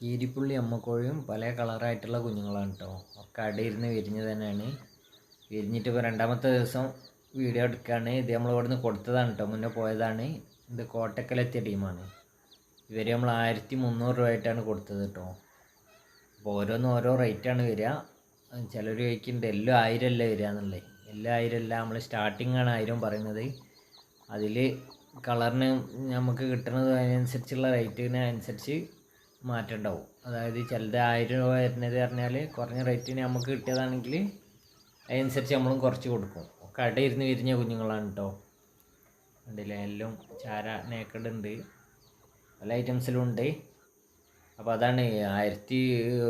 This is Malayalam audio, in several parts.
കീരിപ്പുള്ളി അമ്മക്കോഴിയും പല കളറായിട്ടുള്ള കുഞ്ഞുങ്ങളാണ് കേട്ടോ ഒക്കെ അടിയിരുന്ന് വിരിഞ്ഞ് തന്നെയാണ്. വിരിഞ്ഞിട്ട് ഇപ്പോൾ രണ്ടാമത്തെ ദിവസം വീഡിയോ എടുക്കുകയാണ് ഇത് നമ്മൾ ഇവിടുന്ന് കൊടുത്തതാണ് കേട്ടോ മുന്നേ പോയതാണ്. ഇത് കോട്ടക്കലെത്തിയ ടീമാണ്. ഇവർ നമ്മൾ ആയിരത്തി മുന്നൂറ് രൂപ ആയിട്ടാണ് കൊടുത്തത് കേട്ടോ അപ്പോൾ ഓരോന്നും ഓരോ റേറ്റാണ് വരിക. ചിലർ ചോദിക്കുന്നുണ്ട് എല്ലാം ആയിരം അല്ല വരിക എന്നുള്ളത്? എല്ലാം ആയിരം അല്ല നമ്മൾ സ്റ്റാർട്ടിംഗ് ആണ് ആയിരം പറയുന്നത്. അതിൽ കളറിന് നമുക്ക് കിട്ടുന്നത് അതിനനുസരിച്ചുള്ള റേറ്റിന് അനുസരിച്ച് മാറ്റം ഉണ്ടാവും അതായത് ചിലത് ആയിരം രൂപ വരുന്നത് പറഞ്ഞാൽ കുറഞ്ഞ റേറ്റിന് നമുക്ക് കിട്ടിയതാണെങ്കിൽ അതിനനുസരിച്ച് നമ്മളും കുറച്ച് കൊടുക്കും. കട ഇരുന്ന് വിരിഞ്ഞ കുഞ്ഞുങ്ങളാണ് കേട്ടോ കണ്ടില്ലേ? എല്ലാം ചാര നേക്കഡ് ഉണ്ട് പല ഐറ്റംസിലും ഉണ്ട്. അപ്പോൾ അതാണ് ആയിരത്തി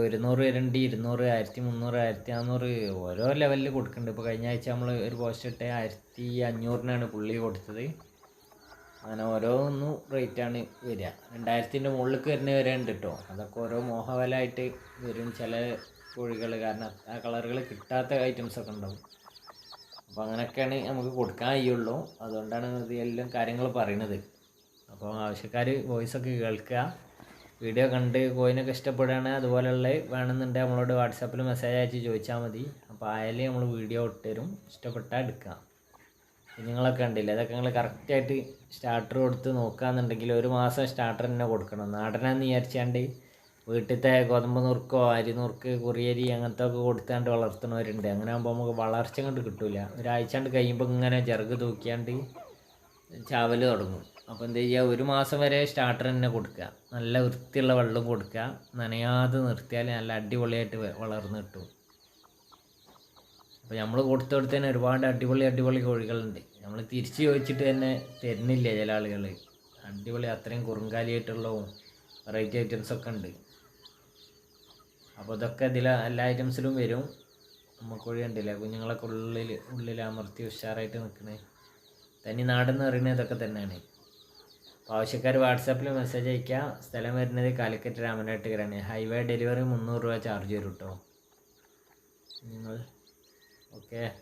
ഒരുന്നൂറ് വരുന്നുണ്ട് ഇരുന്നൂറ് ആയിരത്തി മുന്നൂറ് ആയിരത്തി നാന്നൂറ് ഓരോ ലെവലിൽ കൊടുക്കുന്നുണ്ട് ഇപ്പോൾ കഴിഞ്ഞ ആഴ്ച നമ്മൾ ഒരു പോസ്റ്റ് ഇട്ട് ആയിരത്തി അഞ്ഞൂറിനാണ് പുള്ളി കൊടുത്തത്. അങ്ങനെ ഓരോന്നും റേറ്റാണ് വരിക. രണ്ടായിരത്തിന്റെ മുകളിലേക്ക് വരുന്ന വരെ ഉണ്ട് കേട്ടോ അതൊക്കെ ഓരോ മോഹവലായിട്ട് വരും. ചില കോഴികൾ കാരണം ആ കളറുകൾ കിട്ടാത്ത ഐറ്റംസ് ഒക്കെ ഉണ്ടാവും. അപ്പോൾ അങ്ങനെയൊക്കെയാണ് നമുക്ക് കൊടുക്കാൻ കഴിയുള്ളൂ. അതുകൊണ്ടാണ് ഇത് എല്ലാം കാര്യങ്ങൾ പറയണത് അപ്പോൾ ആവശ്യക്കാർ വോയിസൊക്കെ കേൾക്കുക. വീഡിയോ കണ്ട് കോയിനൊക്കെ ഇഷ്ടപ്പെടുകയാണെങ്കിൽ അതുപോലെയുള്ള വേണമെന്നുണ്ടെങ്കിൽ നമ്മളോട് വാട്സാപ്പിൽ മെസ്സേജ് അയച്ച് ചോദിച്ചാൽ മതി. അപ്പോൾ ആയാലും നമ്മൾ വീഡിയോ ഇട്ടുതരും ഇഷ്ടപ്പെട്ടാൽ എടുക്കാം. കുഞ്ഞുങ്ങളൊക്കെ ഉണ്ടല്ലേ അതൊക്കെ നിങ്ങൾ കറക്റ്റായിട്ട് സ്റ്റാർട്ടർ കൊടുത്ത് നോക്കുകയെന്നുണ്ടെങ്കിൽ ഒരു മാസം സ്റ്റാർട്ടർ തന്നെ കൊടുക്കണം. നാടനാന്ന് വിചാരിച്ചാണ്ട് വീട്ടിലത്തെ ഗോതമ്പ് നുറുക്കോ അരി നുറുക്ക് കുറിയരി അങ്ങനത്തെ ഒക്കെ കൊടുത്താണ്ട് വളർത്തുന്നവരുണ്ട്. അങ്ങനെ ആകുമ്പോൾ നമുക്ക് വളർച്ച കൊണ്ട് കിട്ടില്ല ഒരാഴ്ച കൊണ്ട് കഴിയുമ്പോൾ ഇങ്ങനെ ചിറക് തൂക്കിയാണ്ട് ചാവൽ തുടങ്ങും. അപ്പോൾ എന്താ ചെയ്യുക ഒരു മാസം വരെ സ്റ്റാർട്ടർ തന്നെ കൊടുക്കുക. നല്ല വൃത്തിയുള്ള വെള്ളം കൊടുക്കുക. നനയാതെ നിർത്തിയാൽ നല്ല അടിപൊളിയായിട്ട് വളർന്ന് കിട്ടും. അപ്പോൾ നമ്മൾ കൊടുത്തു കൊടുത്ത് തന്നെ ഒരുപാട് അടിപൊളി അടിപൊളി കോഴികളുണ്ട്. നമ്മൾ തിരിച്ച് ചോദിച്ചിട്ട് തന്നെ തരുന്നില്ല ചില ആളുകൾ അടിപൊളി അത്രയും കുറുങ്കാലിയായിട്ടുള്ളതും വെറൈറ്റി ഐറ്റംസൊക്കെ ഉണ്ട്. അപ്പോൾ ഇതൊക്കെ ഇതിൽ എല്ലാ ഐറ്റംസിലും വരും. അമ്മക്കോഴി ഉണ്ടല്ലേ കുഞ്ഞുങ്ങളൊക്കെ ഉള്ളിൽ ഉള്ളിൽ അമർത്തി ഉഷാറായിട്ട് നിൽക്കണേ തനി നാടെന്ന് പറയുന്നത് ഇതൊക്കെ തന്നെയാണ്. അപ്പോൾ ആവശ്യക്കാർ വാട്സാപ്പിൽ മെസ്സേജ് അയക്കുക സ്ഥലം വരുന്നത് കാലിക്കറ്റ് രാമനാട്ടുകരാണ് ഹൈവേ ഡെലിവറി മുന്നൂറ് രൂപ ചാർജ് വരും കേട്ടോ നിങ്ങൾ Okay.